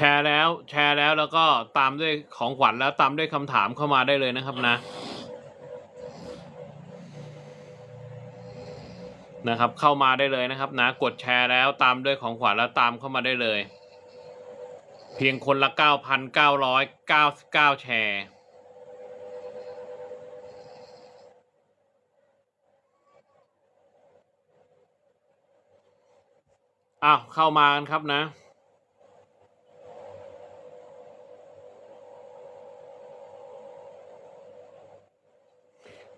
ชร์แล้วแชร์แล้วแล้วก็ตามด้วยของขวัญแล้วตามด้วยคำถามเข้ามาได้เลยนะครับนะ นะครับ เข้ามาได้เลยนะครับนะ กดแชร์แล้วตามด้วยของขวัญแล้วตามเข้ามาได้เลย เพียงคนละ 9,999 แชร์อ้าวเข้ามากันครับนะ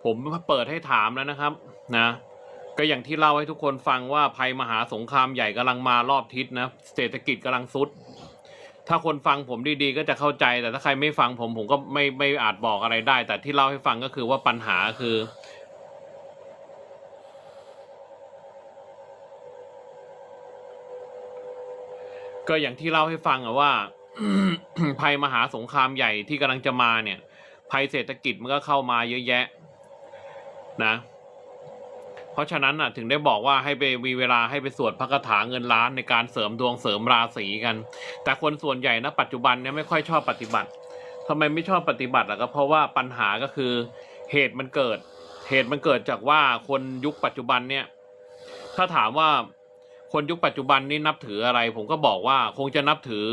ผมเปิดให้ถามแล้วนะครับนะก็อย่างที่เล่าให้ทุกคนฟังว่าภัยมหาสงครามใหญ่กำลังมารอบทิศนะเศรษฐกิจกำลังซุด ถ้าคนฟังผมดีๆ ก็จะเข้าใจแต่ถ้าใครไม่ฟังผมผมก็ไม่ไม่อาจบอกอะไรได้ แต่ที่เล่าให้ฟังก็คือว่าปัญหาคือก็อย่างที่เล่าให้ฟังอะว่า ภัยมหาสงครามใหญ่ที่กำลังจะมาเนี่ย ภัยเศรษฐกิจมันก็เข้ามาเยอะแยะ นะ เพราะฉะนั้นน่ะถึงได้บอกว่าให้ไปมีเวลาให้ไปสวดพระคาถาเงินล้านในการเสริมดวงเสริมราศีกัน แต่คนส่วนใหญ่นะปัจจุบันเนี่ยไม่ค่อยชอบปฏิบัติทำไมไม่ชอบปฏิบัติล่ะก็เพราะว่าปัญหาก็คือเหตุมันเกิด เหตุมันเกิดจากว่าคนยุคปัจจุบันเนี่ย ถ้าถามว่าคนยุคปัจจุบันนี่นับถืออะไร ผมก็บอกว่าคงจะนับถือ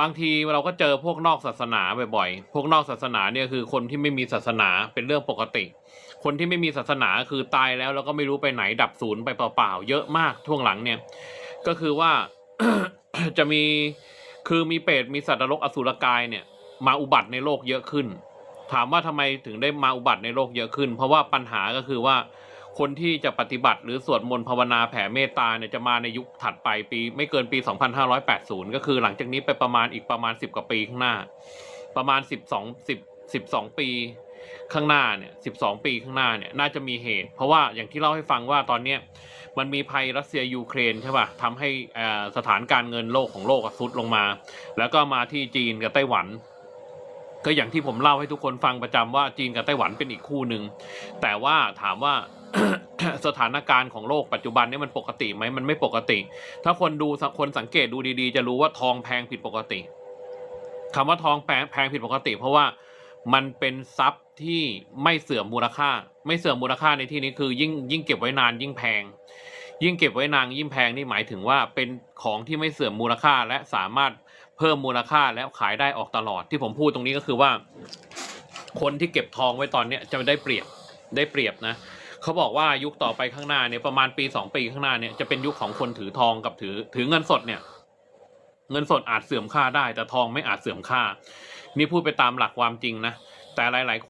บางทีเราก็เจอพวกนอกศาสนาบ่อยๆ พวกนอกศาสนาเนี่ยคือคนที่ไม่มีศาสนาเป็นเรื่องปกติ คนที่ไม่มีศาสนาคือตายแล้วแล้วก็ไม่รู้ไปไหนดับศูนย์ไปเปล่าๆ เยอะมากช่วงหลังเนี่ย ก็คือว่าจะมีคือมีเปรตมีสัตว์นรกอสุรกายเนี่ย มาอุบัติในโลกเยอะขึ้น ถามว่าทำไมถึงได้มาอุบัติในโลกเยอะขึ้น เพราะว่าปัญหาก็คือว่า คนที่จะปฏิบัติหรือสวดมนต์ภาวนาแผ่เมตตาเนี่ยจะมาในยุคถัดไปปีไม่เกินปี 2580 ก็คือหลังจากนี้ไปประมาณอีกประมาณ 10 กว่าปีข้างหน้า ประมาณ 12 10 12 ปีข้างหน้าเนี่ย 12 ปีข้างหน้าเนี่ยน่าจะมีเหตุ เพราะว่าอย่างที่เล่าให้ฟังว่าตอนเนี้ยมันมีภัยรัสเซียยูเครนใช่ป่ะทำให้สถานการเงินโลกของโลกอะซุดลงมา แล้วก็มาที่จีนกับไต้หวัน ก็อย่างที่ผมเล่าให้ทุกคนฟังประจำว่าจีนกับไต้หวันเป็นอีกคู่หนึ่งแต่ว่าถามว่าสถานการณ์ของโลกปัจจุบันนี้มันปกติไหมมันไม่ปกติ ถ้าคนดูคนสังเกตดูดีๆ จะรู้ว่าทองแพงผิดปกติคำว่าทองแพงแพงผิดปกติ เพราะว่ามันเป็นทรัพย์ที่ไม่เสื่อมมูลค่า ไม่เสื่อมมูลค่าในที่นี้คือ ยิ่งยิ่งเก็บไว้นานยิ่งแพง ยิ่งเก็บไว้นานยิ่งแพงนี่หมายถึงว่าเป็นของที่ไม่เสื่อมมูลค่าและสามารถ เพิ่มมูลค่าแล้วขายได้ออกตลอดที่ผมพูดตรงนี้ก็คือว่า คนที่เก็บทองไว้ตอนเนี้ยจะได้เปรียบได้เปรียบนะเขาบอกว่ายุคต่อไปข้างหน้าเนี่ยประมาณปีสองปีข้างหน้าเนี่ยจะเป็นยุคของคนถือทองกับถือถือเงินสดเนี่ย เงินสดอาจเสื่อมค่าได้ แต่ทองไม่อาจเสื่อมค่า นี่พูดไปตามหลักความจริงนะแต่หลายๆ